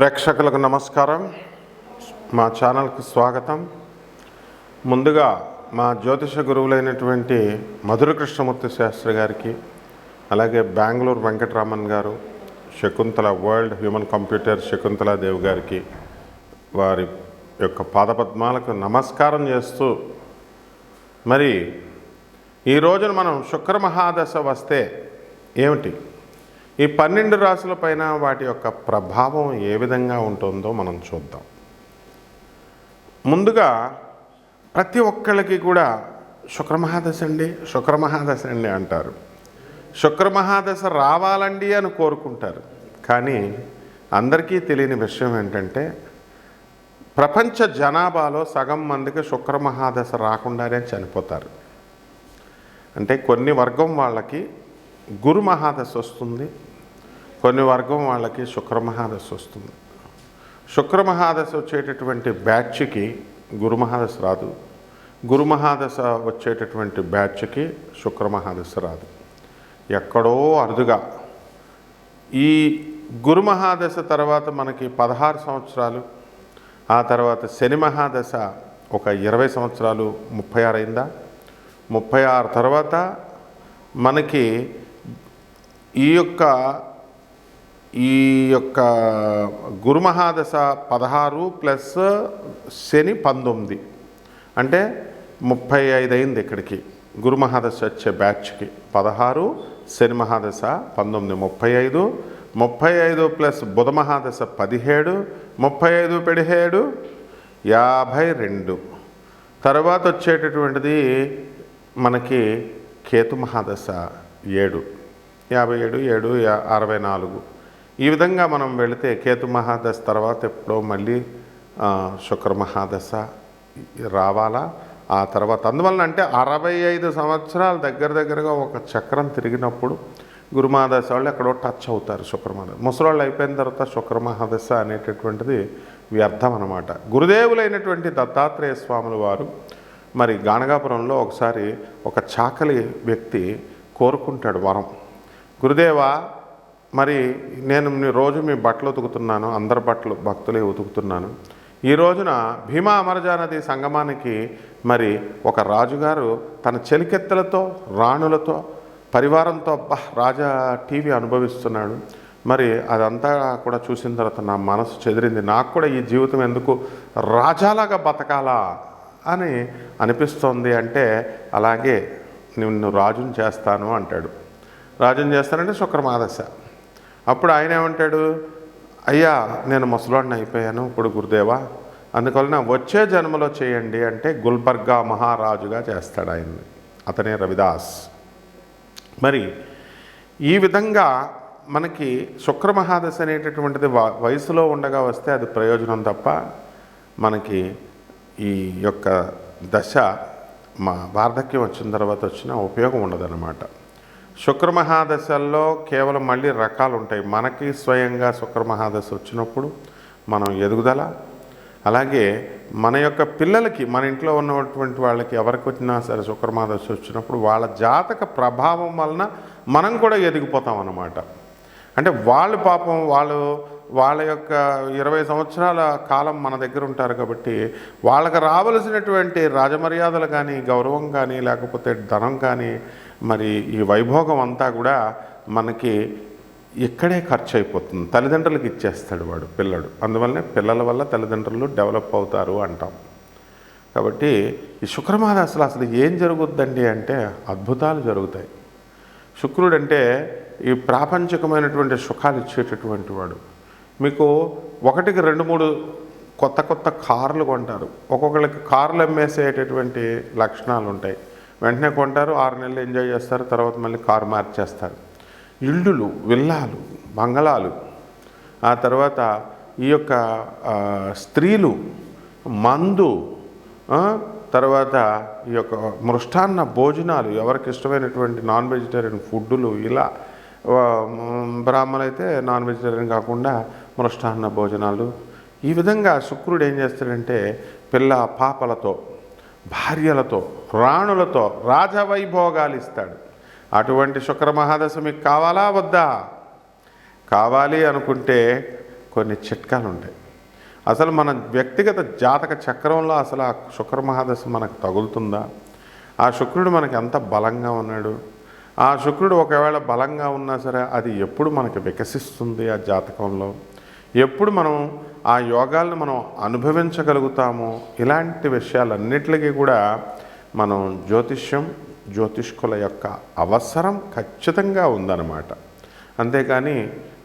ప్రేక్షకులకు నమస్కారం. మా ఛానల్కి స్వాగతం. ముందుగా మా జ్యోతిష గురువులైనటువంటి మధుర కృష్ణమూర్తి శాస్త్రి గారికి అలాగే బెంగళూరు వెంకటరామన్ గారు Shakuntala world human computer Shakuntala Devi గారికి వారి యొక్క పాదపద్మాలకు నమస్కారం చేస్తూ మరి ఈ రోజున మనం శుక్ర మహాదశ వస్తే ఏమిటి? ఈ పన్నెండు రాసులపైన వాటి యొక్క ప్రభావం ఏ విధంగా ఉంటుందో మనం చూద్దాం. ముందుగా ప్రతి ఒక్కళ్ళకి కూడా శుక్రమహాదశ అండి శుక్రమహాదశ అండి అంటారు. శుక్రమహాదశ రావాలండి అని కోరుకుంటారు. కానీ అందరికీ తెలియని విషయం ఏంటంటే ప్రపంచ జనాభాలో సగం మందికి శుక్రమహాదశ రాకుండానే చనిపోతారు. అంటే కొన్ని వర్గం వాళ్ళకి గురు మహాదశ వస్తుంది కొన్ని వర్గం వాళ్ళకి శుక్రమహాదశ వస్తుంది. శుక్రమహాదశ వచ్చేటటువంటి బ్యాచ్కి గురుమహాదశ రాదు. గురుమహాదశ వచ్చేటటువంటి బ్యాచ్కి శుక్రమహాదశ రాదు. ఎక్కడో అరుదుగా. ఈ గురుమహాదశ తర్వాత మనకి పదహారు సంవత్సరాలు ఆ తర్వాత శని మహాదశ ఒక ఇరవై సంవత్సరాలు ముప్పై ఆరు అయిందా? ముప్పై ఆరు తర్వాత మనకి ఈ యొక్క ఈ యొక్క గురుమహాదశ పదహారు ప్లస్ శని పంతొమ్మిది. అంటే ముప్పై ఐదు అయింది ఇక్కడికి. గురు మహాదశ వచ్చే బ్యాచ్కి. పదహారు శని మహాదశ పంతొమ్మిది ముప్పై ఐదు. ముప్పై ఐదు ప్లస్ బుధ మహాదశ పదిహేడు ముప్పై ఐదు పదిహేడు యాభై రెండు. తర్వాత వచ్చేటటువంటిది మనకి కేతు మహాదశ ఏడు. యాభై ఏడు ఏడు అరవై నాలుగు. ఈ విధంగా మనం వెళితే కేతు మహాదశ తర్వాత ఎప్పుడో మళ్ళీ శుక్ర మహాదశ రావాలా? ఆ తర్వాత అందువలన అంటే అరవై ఐదు సంవత్సరాల దగ్గర దగ్గరగా ఒక చక్రం తిరిగినప్పుడు గురుమహాదశ వాళ్ళు ఎక్కడో టచ్ అవుతారు శుక్రమహాదశ ముసలాళ్ళు అయిపోయిన తర్వాత శుక్రమహాదశ అనేటటువంటిది వ్యర్థం అనమాట గురుదేవులైనటువంటి దత్తాత్రేయ స్వాముల వారు మరి గానగాపురంలో ఒకసారి ఒక చాకలి వ్యక్తి కోరుకుంటాడు వరం. గురుదేవా మరి నేను రోజు మీ బట్టలు ఉతుకుతున్నాను అందరి బట్టలు భక్తులే ఉతుకుతున్నాను. ఈ రోజున భీమా అమరజా నది సంగమానికి మరి ఒక రాజుగారు తన చెలికెత్తలతో రాణులతో పరివారంతో అబ్బా రాజా టీవీ అనుభవిస్తున్నాడు. మరి అదంతా కూడా చూసిన తర్వాత నా మనసు చెదిరింది. నాకు కూడా ఈ జీవితం ఎందుకు రాజాలాగా బతకాలా అని అనిపిస్తోంది అంటే అలాగే నిన్ను రాజుని చేస్తాను అంటాడు. రాజుని చేస్తానంటే శుక్రమాదశ. అప్పుడు ఆయన ఏమంటాడు? అయ్యా నేను ముసలాడిని అయిపోయాను ఇప్పుడు గురుదేవా. అందువలన వచ్చే జన్మలో చేయండి అంటే గుల్బర్గా మహారాజుగా చేస్తాడు ఆయన్ని అతనే రవిదాస్. మరి ఈ విధంగా మనకి శుక్ర మహాదశ అనేటటువంటిది వ- వయసులో ఉండగా వస్తే అది ప్రయోజనం తప్ప మనకి ఈ యొక్క దశ మా వార్ధక్యం వచ్చిన తర్వాత వచ్చిన ఉపయోగం ఉండదన్నమాట. శుక్రమహాదశల్లో కేవలం మళ్ళీ రకాలు ఉంటాయి మనకి స్వయంగా శుక్రమహాదశ వచ్చినప్పుడు మనం ఎదుగుదల అలాగే మన యొక్క పిల్లలకి మన ఇంట్లో ఉన్నటువంటి వాళ్ళకి ఎవరికి వచ్చినా సరే శుక్రమహాదశ వచ్చినప్పుడు వాళ్ళ జాతక ప్రభావం వలన మనం కూడా ఎదిగిపోతాం అన్నమాట. అంటే వాళ్ళు పాపం వాళ్ళు వాళ్ళ యొక్క ఇరవై సంవత్సరాల కాలం మన దగ్గర ఉంటారు కాబట్టి వాళ్ళకి రావలసినటువంటి రాజమర్యాదలు కానీ గౌరవం కానీ లేకపోతే ధనం కానీ మరి ఈ వైభోగం అంతా కూడా మనకి ఇక్కడే ఖర్చు అయిపోతుంది తల్లిదండ్రులకు ఇచ్చేస్తాడు వాడు పిల్లడు. అందువల్లనే పిల్లల వల్ల తల్లిదండ్రులు డెవలప్ అవుతారు అంటాం. కాబట్టి ఈ శుక్రమాద అసలు అసలు ఏం జరుగుద్దండి అంటే అద్భుతాలు జరుగుతాయి. శుక్రుడు అంటే ఈ ప్రాపంచికమైనటువంటి సుఖాలు ఇచ్చేటటువంటి వాడు. మీకు ఒకటికి రెండు మూడు కొత్త కొత్త కార్లు కొంటారు. ఒక్కొక్కరికి కార్లు అమ్మేసేటటువంటి లక్షణాలు ఉంటాయి వెంటనే కొంటారు ఆరు నెలలు ఎంజాయ్ చేస్తారు తర్వాత మళ్ళీ కారు మార్చేస్తారు. ఇల్లులు విల్లాలు బంగళాలు ఆ తర్వాత ఈ యొక్క స్త్రీలు మందు తర్వాత ఈ యొక్క మృష్టాన్న భోజనాలు ఎవరికి ఇష్టమైనటువంటి నాన్ వెజిటేరియన్ ఫుడ్డులు ఇలా బ్రాహ్మణులు అయితే నాన్ వెజిటేరియన్ కాకుండా మృష్టాన్న భోజనాలు. ఈ విధంగా శుక్రుడు ఏం చేస్తాడంటే పిల్ల పాపలతో భార్యలతో రాణులతో రాజవైభోగాలు ఇస్తాడు అటువంటి శుక్ర మహాదశ మీకు కావాలా వద్దా? కావాలి అనుకుంటే కొన్ని చిట్కాలు ఉంటాయి అసలు మన వ్యక్తిగత జాతక చక్రంలో అసలు ఆ శుక్ర మహాదశ మనకు తగులుతుందా? ఆ శుక్రుడు మనకి ఎంత బలంగా ఉన్నాడు? ఆ శుక్రుడు ఒకవేళ బలంగా ఉన్నా సరే అది ఎప్పుడు మనకి వికసిస్తుంది ఆ జాతకంలో? ఎప్పుడు మనం ఆ యోగాలను మనం అనుభవించగలుగుతాము. ఇలాంటి విషయాలన్నిటికీ కూడా మనం జ్యోతిష్యం జ్యోతిష్కుల యొక్క అవసరం ఖచ్చితంగా ఉందన్నమాట. అంతేకాని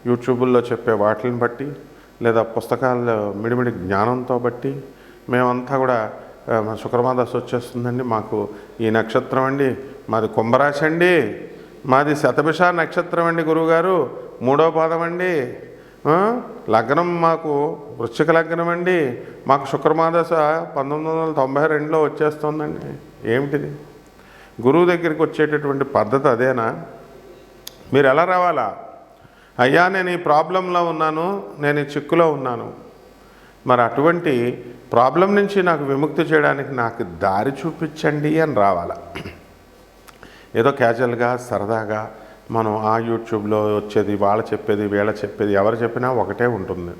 యూట్యూబుల్లో చెప్పే వాటిని బట్టి లేదా పుస్తకాల్లో మిడిమిడి జ్ఞానంతో బట్టి మేమంతా కూడా ఆ, వచ్చేస్తుందండి మాకు ఈ నక్షత్రం అండి మాది కుంభరాశి అండి మాది శతభిష నక్షత్రం అండి గురువుగారు మూడో పాదం అండి. లగ్నం మాకు వృశ్చిక లగ్నం అండి. మాకు శుక్రమాదశ పంతొమ్మిది వందల తొంభై రెండులో వచ్చేస్తుందండి. ఏమిటిది? గురువు దగ్గరికి వచ్చేటటువంటి పద్ధతి అదేనా? మీరు ఎలా రావాలా? అయ్యా నేను ఈ ప్రాబ్లంలో ఉన్నాను. నేను ఈ చిక్కులో ఉన్నాను. మరి అటువంటి ప్రాబ్లం నుంచి నాకు విముక్తి చేయడానికి నాకు దారి చూపించండి అని రావాలా? ఏదో క్యాజువల్గా సరదాగా మనం ఆ యూట్యూబ్లో వచ్చేది వాళ్ళ చెప్పేది వీళ్ళ చెప్పేది ఎవరు చెప్పినా ఒకటే ఉంటుంది.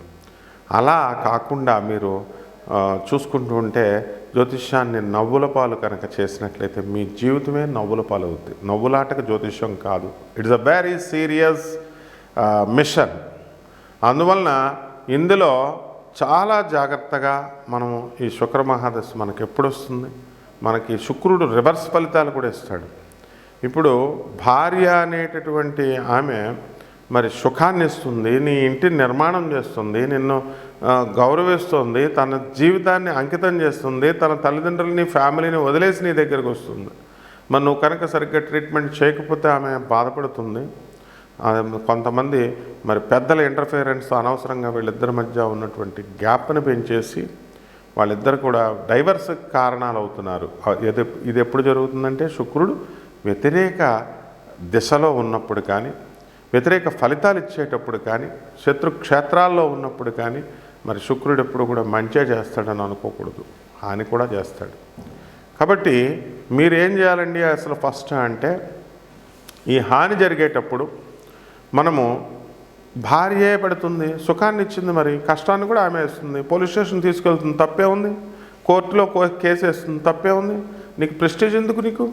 అలా కాకుండా మీరు చూసుకుంటూ ఉంటే జ్యోతిష్యాన్ని నవ్వుల పాలు కనుక చేసినట్లయితే మీ జీవితమే నవ్వుల పాలు అవుతుంది నవ్వులాటకు జ్యోతిష్యం కాదు. It's a very serious mission అందువలన ఇందులో చాలా జాగ్రత్తగా మనము ఈ శుక్ర మహాదశ మనకి ఎప్పుడు వస్తుంది? మనకి శుక్రుడు రివర్స్ ఫలితాలు కూడా ఇస్తాడు. ఇప్పుడు భార్య అనేటటువంటి ఆమె మరి సుఖాన్ని ఇస్తుంది నీ ఇంటిని నిర్మాణం చేస్తుంది నిన్ను గౌరవిస్తుంది తన జీవితాన్ని అంకితం చేస్తుంది తన తల్లిదండ్రులని ఫ్యామిలీని వదిలేసి నీ దగ్గరికి వస్తుంది. మరి నువ్వు కనుక సరిగ్గా ట్రీట్మెంట్ చేయకపోతే ఆమె బాధపడుతుంది. కొంతమంది మరి పెద్దల ఇంటర్ఫియరెన్స్ అనవసరంగా వీళ్ళిద్దరి మధ్య ఉన్నటువంటి గ్యాప్ని పెంచేసి వాళ్ళిద్దరు కూడా డైవర్స్ కారణాలు అవుతున్నారు ఇది ఇది ఎప్పుడు జరుగుతుందంటే శుక్రుడు వ్యతిరేక దిశలో ఉన్నప్పుడు కానీ వ్యతిరేక ఫలితాలు ఇచ్చేటప్పుడు కానీ శత్రు క్షేత్రాల్లో ఉన్నప్పుడు కానీ మరి శుక్రుడు ఎప్పుడు కూడా మంచే చేస్తాడని అనుకోకూడదు. హాని కూడా చేస్తాడు. కాబట్టి మీరు ఏం చేయాలండి అసలు ఫస్ట్ అంటే ఈ హాని జరిగేటప్పుడు మనము భార్యే పెడుతుంది సుఖాన్ని ఇచ్చింది మరి కష్టాన్ని కూడా ఆమె వేస్తుంది పోలీస్ స్టేషన్ తీసుకెళ్తుంది తప్పే ఉంది. కోర్టులో కో- కేసు వేస్తుంది తప్పే ఉంది. నీకు ప్రెస్టేజ్ ఎందుకు నీకు?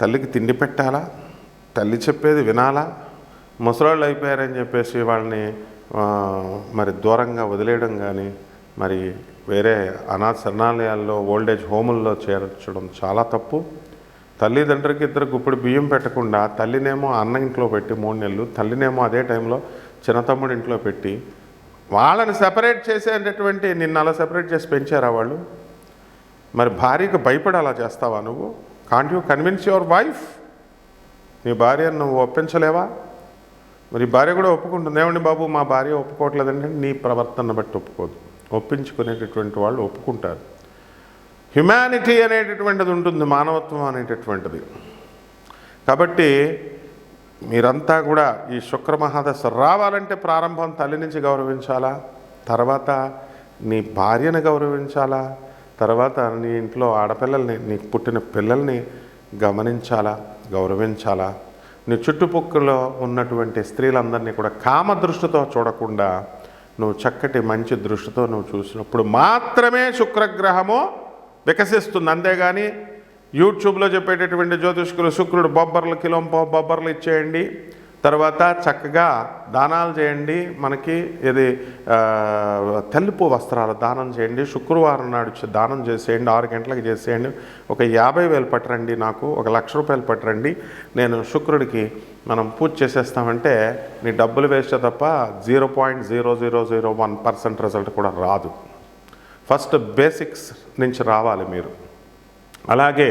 తల్లికి తిండి పెట్టాలా? తల్లి చెప్పేది వినాలా? ముసలాళ్ళు అయిపోయారని చెప్పేసి వాళ్ళని మరి దూరంగా వదిలేయడం కానీ మరి వేరే అనాథ శరణాలయాల్లో ఓల్డేజ్ హోముల్లో చేర్చడం చాలా తప్పు. తల్లిదండ్రికి ఇద్దరు ఇప్పుడు బియ్యం పెట్టకుండా తల్లినేమో అన్న ఇంట్లో పెట్టి మూడు నెలలు తల్లినేమో అదే టైంలో చిన్నతమ్ముడి ఇంట్లో పెట్టి వాళ్ళని సెపరేట్ చేసేటటువంటి నిన్ను అలా సెపరేట్ చేసి పెంచారా వాళ్ళు? మరి భార్యకు భయపడి అలా చేస్తావా నువ్వు? Can't you convince your wife నీ భార్యను నువ్వు ఒప్పించలేవా? మరి భార్య కూడా ఒప్పుకుంటుంది. ఏమండి బాబు మా భార్య ఒప్పుకోవట్లేదంటే నీ ప్రవర్తన బట్టి ఒప్పుకోదు. ఒప్పించుకునేటటువంటి వాళ్ళు ఒప్పుకుంటారు. హ్యుమానిటీ అనేటటువంటిది ఉంటుంది మానవత్వం అనేటటువంటిది. కాబట్టి మీరంతా కూడా ఈ శుక్రమహాదశ రావాలంటే ప్రారంభం తల్లి నుంచి గౌరవించాలా? తర్వాత నీ భార్యను గౌరవించాలా? తర్వాత నీ ఇంట్లో ఆడపిల్లల్ని నీకు పుట్టిన పిల్లల్ని గమనించాలా గౌరవించాలా? నీ చుట్టుపక్కల ఉన్నటువంటి స్త్రీలందరినీ కూడా కామ దృష్టితో చూడకుండా నువ్వు చక్కటి మంచి దృష్టితో నువ్వు చూసినప్పుడు మాత్రమే శుక్రగ్రహము వికసిస్తుంది. అంతేగాని యూట్యూబ్లో చెప్పేటటువంటి జ్యోతిష్కులు శుక్రుడు బొబ్బర్లు కిలోంపో బొబ్బర్లు ఇచ్చేయండి. తర్వాత చక్కగా దానాలు చేయండి. మనకి ఇది తెలుపు వస్త్రాలు దానం చేయండి. శుక్రవారం నాడు దానం చేసేయండి. ఆరు గంటలకు చేసేయండి. ఒక యాభై వేలు పట్టరండి నాకు. ఒక లక్ష రూపాయలు పట్టరండి. నేను శుక్రుడికి మనం పూజ చేసేస్తామంటే నీ డబ్బులు వేస్తే తప్ప zero point zero zero zero one percent result కూడా రాదు. ఫస్ట్ బేసిక్స్ నుంచి రావాలి మీరు. అలాగే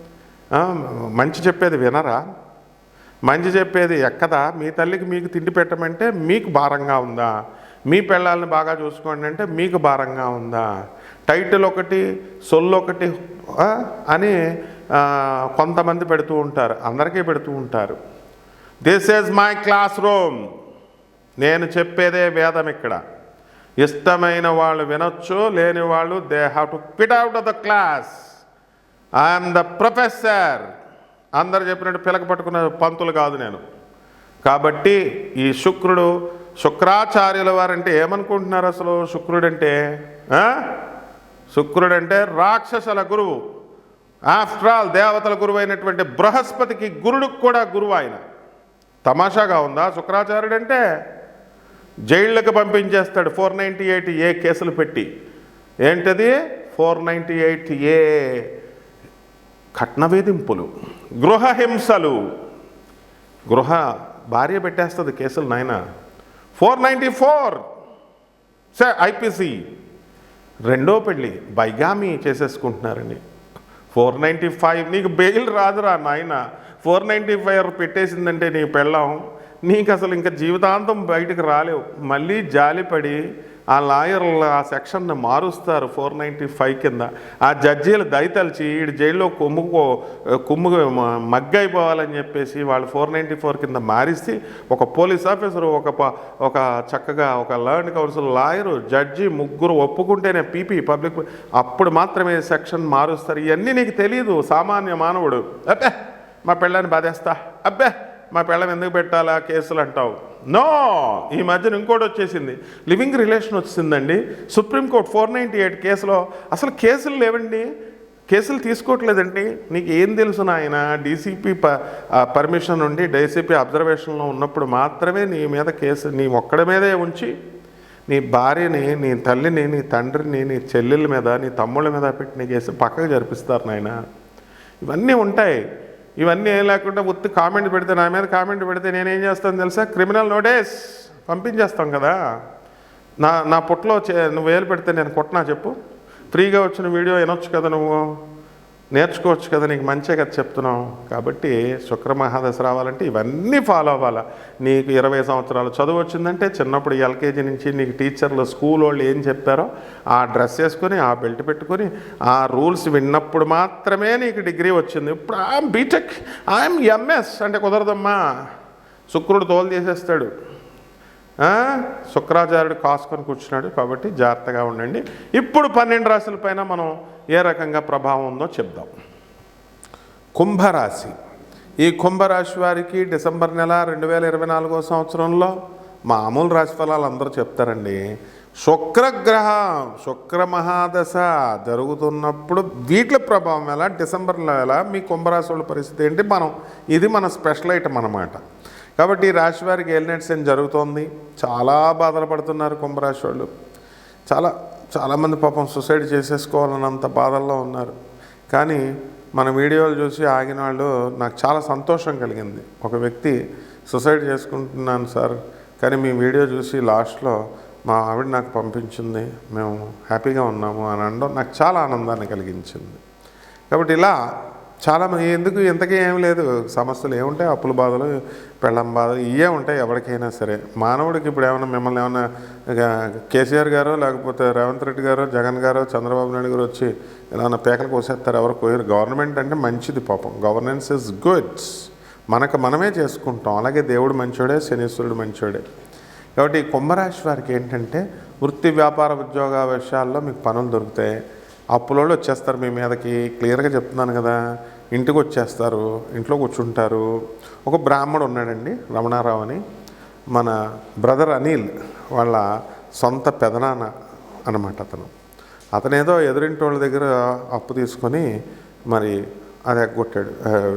మంచి చెప్పేది వినరా? మంచి చెప్పేది ఎక్కదా? మీ తల్లికి మీకు తిండి పెట్టమంటే మీకు భారంగా ఉందా? మీ పిల్లల్ని బాగా చూసుకోండి అంటే మీకు భారంగా ఉందా? టైటిల్ ఒకటి సొల్లు ఒకటి అని కొంతమంది పెడుతూ ఉంటారు. అందరికీ పెడుతూ ఉంటారు. This is my classroom నేను చెప్పేదే వేదం ఇక్కడ. ఇష్టమైన వాళ్ళు వినొచ్చు లేని వాళ్ళు they have to pit out of the class I'm the professor అందరు చెప్పినట్టు పిలక పట్టుకున్న పంతులు కాదు నేను. కాబట్టి ఈ శుక్రుడు శుక్రాచార్యుల వారంటే ఏమనుకుంటున్నారు అసలు? శుక్రుడంటే శుక్రుడు శుక్రుడంటే రాక్షసుల గురువు. ఆఫ్టర్ ఆల్ దేవతల గురువు అయినటువంటి బృహస్పతికి గురుడికి కూడా గురువు ఆయన. తమాషాగా ఉందా? శుక్రాచార్యుడు అంటే జైళ్ళకి పంపించేస్తాడు. ఫోర్ నైంటీ ఎయిట్ ఏ కేసులు పెట్టి. ఏంటది? ఫోర్ నైంటీ ఎయిట్ ఏ కట్న వేధింపులు గృహ హింసలు. గృహ భార్య పెట్టేస్తుంది కేసులు నాయన. Four ninety four. Sir IPC. రెండో పెళ్ళి బైగామి చేసేసుకుంటున్నారండి. Four ninety five. నీకు బెయిల్ రాదురా నాయన. ఫోర్ నైంటీ ఫైవ్ పెట్టేసిందంటే నీ పెళ్ళం. నీకు అసలు ఇంకా జీవితాంతం బయటకు రాలేవు. మళ్ళీ జాలిపడి ఆ లాయర్లు ఆ సెక్షన్ని మారుస్తారు ఫోర్ నైంటీ ఫైవ్ కింద. ఆ జడ్జీలు దయతలిచి ఈడు జైల్లో కొమ్ముకో కుమ్ము మగ్గైపోవాలని చెప్పేసి వాళ్ళు ఫోర్ నైంటీ ఫోర్ కింద మారిస్తే ఒక పోలీస్ ఆఫీసరు ఒక ప- ఒక చక్కగా ఒక లర్న్ కౌన్సిల్ లాయరు జడ్జి ముగ్గురు ఒప్పుకుంటేనే పీపీ పబ్లిక్ అప్పుడు మాత్రమే సెక్షన్ మారుస్తారు. ఇవన్నీ నీకు తెలియదు సామాన్య మానవుడు. అబ్బే మా పిల్లని బాధేస్తా. అబ్బే! మా పిల్లం ఎందుకు పెట్టాలా కేసులు అంటావు? నో ఈ మధ్యన ఇంకోటి వచ్చేసింది. లివింగ్ రిలేషన్ వచ్చిందండి. Supreme Court four ninety eight కేసులో అసలు కేసులు లేవండి. కేసులు తీసుకోవట్లేదండి. నీకు ఏం తెలుసు నాయన? డీసీపీ ప పర్మిషన్ ఉండి డీసీపీ అబ్జర్వేషన్లో ఉన్నప్పుడు మాత్రమే నీ మీద కేసు నీ ఒక్కడి మీదే ఉంచి నీ భార్యని నీ తల్లిని నీ తండ్రిని నీ చెల్లెల మీద నీ తమ్ముళ్ళ మీద పెట్టిన కేసు పక్కకు జరిపిస్తారు నాయన. ఇవన్నీ ఉంటాయి. ఇవన్నీ ఏం లేకుండా ఉత్తి కామెంట్ పెడితే నా మీద కామెంట్ పెడితే నేనేం చేస్తాను తెలుసా? క్రిమినల్ నోటీస్ పంపించేస్తాం కదా. నా నా పుట్టలో చే- నువ్వు వేలు పెడితే నేను కొట్టినా చెప్పు. ఫ్రీగా వచ్చిన వీడియో వినొచ్చు కదా నువ్వు. నేర్చుకోవచ్చు కదా నీకు మంచిగా కదా చెప్తున్నావు. కాబట్టి శుక్రమహాదశ రావాలంటే ఇవన్నీ ఫాలో అవ్వాలా. నీకు ఇరవై సంవత్సరాలు చదువు వచ్చిందంటే చిన్నప్పుడు ఎల్కేజీ నుంచి నీకు టీచర్లు స్కూల్ వాళ్ళు ఏం చెప్పారో ఆ డ్రెస్ వేసుకొని ఆ బెల్ట్ పెట్టుకొని ఆ రూల్స్ విన్నప్పుడు మాత్రమే నీకు డిగ్రీ వచ్చింది. ఇప్పుడు ఐఎమ్ బీటెక్ ఐఎమ్ ఎంఎస్ అంటే కుదరదమ్మా. శుక్రుడు తోలు చేసేస్తాడు శుక్రాచార్యుడు కాసుకొని కూర్చున్నాడు కాబట్టి జాగ్రత్తగా ఉండండి. ఇప్పుడు పన్నెండు రాశుల పైన మనం ఏ రకంగా ప్రభావం ఉందో చెప్దాం. కుంభరాశి. ఈ కుంభరాశి వారికి డిసెంబర్ నెల రెండు వేల ఇరవై నాలుగో సంవత్సరంలో మామూలు రాశి ఫలాలు అందరూ చెప్తారండి. శుక్రగ్రహం శుక్ర మహాదశ జరుగుతున్నప్పుడు వీటి ప్రభావం ఎలా? డిసెంబర్లో ఎలా మీ కుంభరాశి వాళ్ళ పరిస్థితి ఏంటి? మనం ఇది మన స్పెషల్ ఐటమ్ అన్నమాట. కాబట్టి ఈ రాశి వారికి ఏలినట్స్ ఏం జరుగుతోంది? చాలా బాధలు పడుతున్నారు కుంభరాశి వాళ్ళు చాలా చాలామంది పాపం సూసైడ్ చేసేసుకోవాలన్నంత బాధల్లో ఉన్నారు. కానీ మన వీడియోలు చూసి ఆగిన వాళ్ళు నాకు చాలా సంతోషం కలిగింది. ఒక వ్యక్తి సూసైడ్ చేసుకుంటున్నాను సార్ కానీ మీ వీడియో చూసి లాస్ట్లో మా ఆవిడ నాకు పంపించింది మేము హ్యాపీగా ఉన్నాము అని అనడం నాకు చాలా ఆనందాన్ని కలిగించింది. కాబట్టి ఇలా చాలామంది ఎందుకు ఇంతకీ ఏం లేదు? సమస్యలు ఏముంటాయి? అప్పుల బాధలు పెళ్ళం బాధలు ఇవే ఉంటాయి ఎవరికైనా సరే. మానవుడికి ఇప్పుడు ఏమైనా మిమ్మల్ని ఏమైనా కేసీఆర్ గారో లేకపోతే రేవంత్ రెడ్డి గారో జగన్ గారో చంద్రబాబు నాయుడు గారు వచ్చి ఏమైనా పేకలు కోసేస్తారు? ఎవరు కోయరు. గవర్నమెంట్ అంటే మంచిది పాపం. గవర్నెన్స్ ఇస్ గుడ్స్ మనకు మనమే చేసుకుంటాం. అలాగే దేవుడు మంచోడే శనీశ్వరుడు మంచోడే. కాబట్టి ఈ కుంభరాశి వారికి ఏంటంటే వృత్తి వ్యాపార ఉద్యోగ విషయాల్లో మీకు పనులు దొరుకుతాయి. అప్పులోళ్ళు వచ్చేస్తారు మీ మీదకి. క్లియర్గా చెప్తున్నాను కదా. ఇంటికి వచ్చేస్తారు ఇంట్లో కూర్చుంటారు. ఒక బ్రాహ్మడు ఉన్నాడండి రమణారావు అని. మన బ్రదర్ అనిల్ వాళ్ళ సొంత పెదనాన్న అనమాట అతను. అతనేదో ఎదురింటి వాళ్ళ దగ్గర అప్పు తీసుకొని మరి అది ఎగ్గొట్టాడు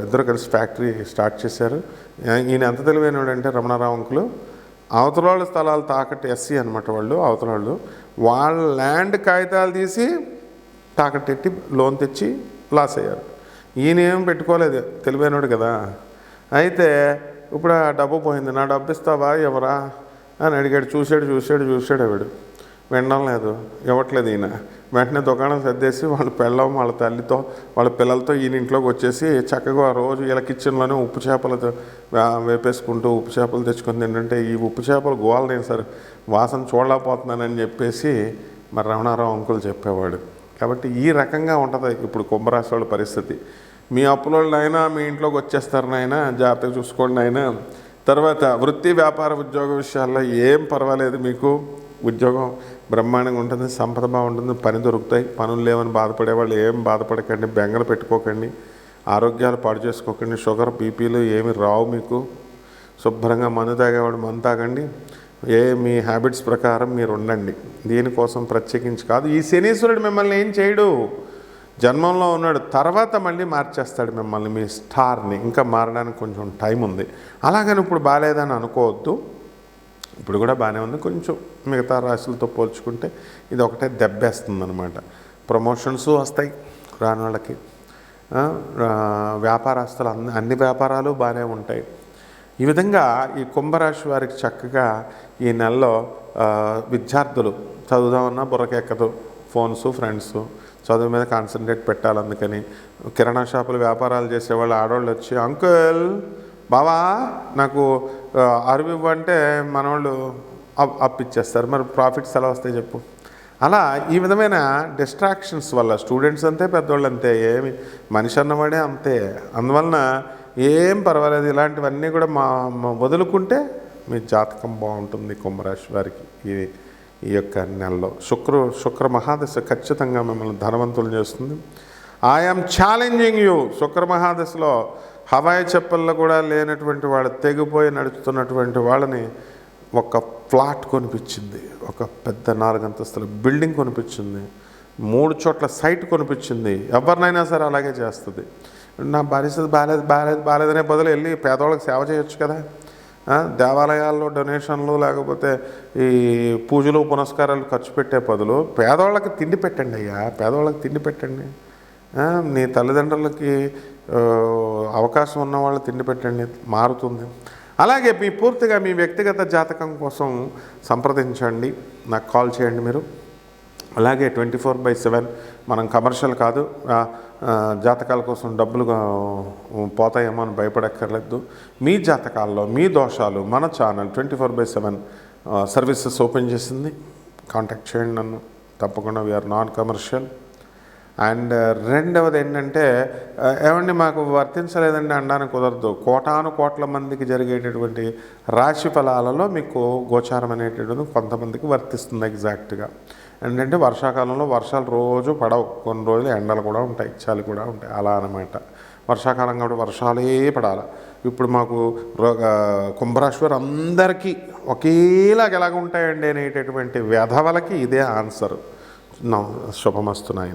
ఇద్దరు కలిసి ఫ్యాక్టరీ స్టార్ట్ చేశారు. ఈయన ఎంత తెలివైనడంటే రమణారావు అంకులు. అవతల వాళ్ళ స్థలాలు తాకట్టు ఎస్సీ అనమాట వాళ్ళు అవతల వాళ్ళు వాళ్ళ ల్యాండ్ కాగితాలు తీసి తాకట్టెట్టి లోన్ తెచ్చి లాస్ అయ్యారు. ఈయన ఏం పెట్టుకోలేదు తెలివైనడు కదా. అయితే ఇప్పుడు ఆ డబ్బు పోయింది నా డబ్బు ఇస్తావా ఎవరా అని అడిగాడు చూశాడు చూశాడు చూశాడు ఆవిడు. వినడం లేదు ఇవ్వట్లేదు ఈయన. వెంటనే దుకాణం సర్దేసి వాళ్ళ పిల్లం వాళ్ళ తల్లితో వాళ్ళ పిల్లలతో ఈయన ఇంట్లోకి వచ్చేసి చక్కగా ఆ రోజు ఇలా కిచెన్లోనే ఉప్పు చేపలతో వేపేసుకుంటూ ఉప్పు చేపలు తెచ్చుకుని తింటుంటే ఈ ఉప్పు చేపలు గోవాలు నేను సార్ వాసన చూడలేకపోతున్నానని చెప్పేసి మరి రమణారావు అంకులు చెప్పేవాడు. కాబట్టి ఈ రకంగా ఉంటుంది ఇప్పుడు కుంభరాశి వాళ్ళ పరిస్థితి. మీ అప్పులోళ్ళైనా మీ ఇంట్లోకి వచ్చేస్తారు నాయన జాగ్రత్తగా చూసుకోండి అయినా తర్వాత వృత్తి వ్యాపార ఉద్యోగ విషయాల్లో ఏం పర్వాలేదు మీకు? ఉద్యోగం బ్రహ్మాండంగా ఉంటుంది సంపద బాగుంటుంది పని దొరుకుతాయి పనులు లేవని బాధపడే వాళ్ళు ఏం బాధపడకండి బెంగలు పెట్టుకోకండి ఆరోగ్యాలు పాడు చేసుకోకండి షుగర్ బీపీలు ఏమి రావు మీకు. శుభ్రంగా మందు తాగేవాడు మందు తాగండి. ఏ మీ హ్యాబిట్స్ ప్రకారం మీరు ఉండండి. దీనికోసం ప్రత్యేకించి కాదు ఈ శనీశ్వరుడు మిమ్మల్ని ఏం చేయడు. జన్మంలో ఉన్నాడు తర్వాత మళ్ళీ మార్చేస్తాడు మిమ్మల్ని మీ స్టార్ని. ఇంకా మారడానికి కొంచెం టైం ఉంది. అలాగని ఇప్పుడు బాగాలేదని అనుకోవద్దు. ఇప్పుడు కూడా బాగానే ఉంది. కొంచెం మిగతా రాశులతో పోల్చుకుంటే ఇది ఒకటే దెబ్బేస్తుంది అనమాట ప్రమోషన్స్ వస్తాయి రాని వాళ్ళకి. వ్యాపారస్తులు అన్ని అన్ని వ్యాపారాలు బాగానే ఉంటాయి. ఈ విధంగా ఈ కుంభరాశి వారికి చక్కగా ఈ నెలలో విద్యార్థులు చదువుదామన్నా బుర్రకెక్కదు. ఫోన్స్ ఫ్రెండ్స్ చదువు మీద కాన్సన్ట్రేట్ పెట్టాలి అందుకని. కిరాణా షాపులు వ్యాపారాలు చేసేవాళ్ళు ఆడవాళ్ళు వచ్చి అంకుల్ బావా నాకు అరువు ఇవ్వంటే మనవాళ్ళు అప్ అప్పిచ్చేస్తారు. మరి ప్రాఫిట్స్ ఎలా వస్తాయి చెప్పు. అలా ఈ విధమైన డిస్ట్రాక్షన్స్ వల్ల స్టూడెంట్స్ అంతే పెద్దవాళ్ళు అంతే ఏమి మనిషి అన్నవాడే అంతే. అందువలన ఏం పర్వాలేదు ఇలాంటివన్నీ కూడా మా వదులుకుంటే మీ జాతకం బాగుంటుంది కుంభరాశి వారికి ఈ ఈ యొక్క నెలలో. శుక్ర శుక్ర మహాదశ ఖచ్చితంగా మిమ్మల్ని ధనవంతులు చేస్తుంది. I'm challenging you Shukra మహాదశలో Hawaii చెప్పల్లో కూడా లేనటువంటి వాళ్ళు తెగిపోయి నడుచుతున్నటువంటి వాళ్ళని ఒక ఫ్లాట్ కొనిపించింది ఒక పెద్ద నాలుగంతస్తుల బిల్డింగ్ కొనిపించింది మూడు చోట్ల సైట్ కొనిపించింది. ఎవరినైనా సరే అలాగే చేస్తుంది. నా పరిస్థితి బాగాలేదు బాగాలేదు బాగాలేదనే బదులు వెళ్ళి పేదవాళ్ళకి సేవ చేయొచ్చు కదా. దేవాలయాల్లో డొనేషన్లు లేకపోతే ఈ పూజలు పునస్కారాలు ఖర్చు పెట్టే బదులు పేదవాళ్ళకి తిండి పెట్టండి అయ్యా పేదవాళ్ళకి తిండి పెట్టండి. నీ తల్లిదండ్రులకి అవకాశం ఉన్న వాళ్ళు తిండి పెట్టండి మారుతుంది. అలాగే మీ పూర్తిగా మీ వ్యక్తిగత జాతకం కోసం సంప్రదించండి నాకు కాల్ చేయండి మీరు. అలాగే ట్వంటీ ఫోర్ బై సెవెన్ మనం కమర్షియల్ కాదు. జాతకాల కోసం డబ్బులు పోతాయేమో అని భయపడక్కర్లేదు. మీ జాతకాల్లో మీ దోషాలు మన channel twenty four by seven services open చేసింది. కాంటాక్ట్ చేయండి నన్ను. తప్పకుండా వీఆర్ నాన్ కమర్షియల్ అండ్ రెండవది ఏంటంటే ఏమండి మాకు వర్తించలేదండి అనడానికి కుదరదు. కోటాను కోట్ల మందికి జరిగేటటువంటి రాశి ఫలాలలో మీకు గోచారం అనేటటువంటి కొంతమందికి వర్తిస్తుంది ఎగ్జాక్ట్గా ఏంటంటే వర్షాకాలంలో వర్షాలు రోజు పడవు. కొన్ని రోజులు ఎండలు కూడా ఉంటాయి చలి కూడా ఉంటాయి. అలా అనమాట వర్షాకాలం కాబట్టి వర్షాలే పడాలి. ఇప్పుడు మాకు రో- అందరికీ ఒకేలాగా ఎలాగ ఉంటాయండి అనేటటువంటి వ్యధవలకి ఇదే ఆన్సర్. నా శుభమస్తు నాయన.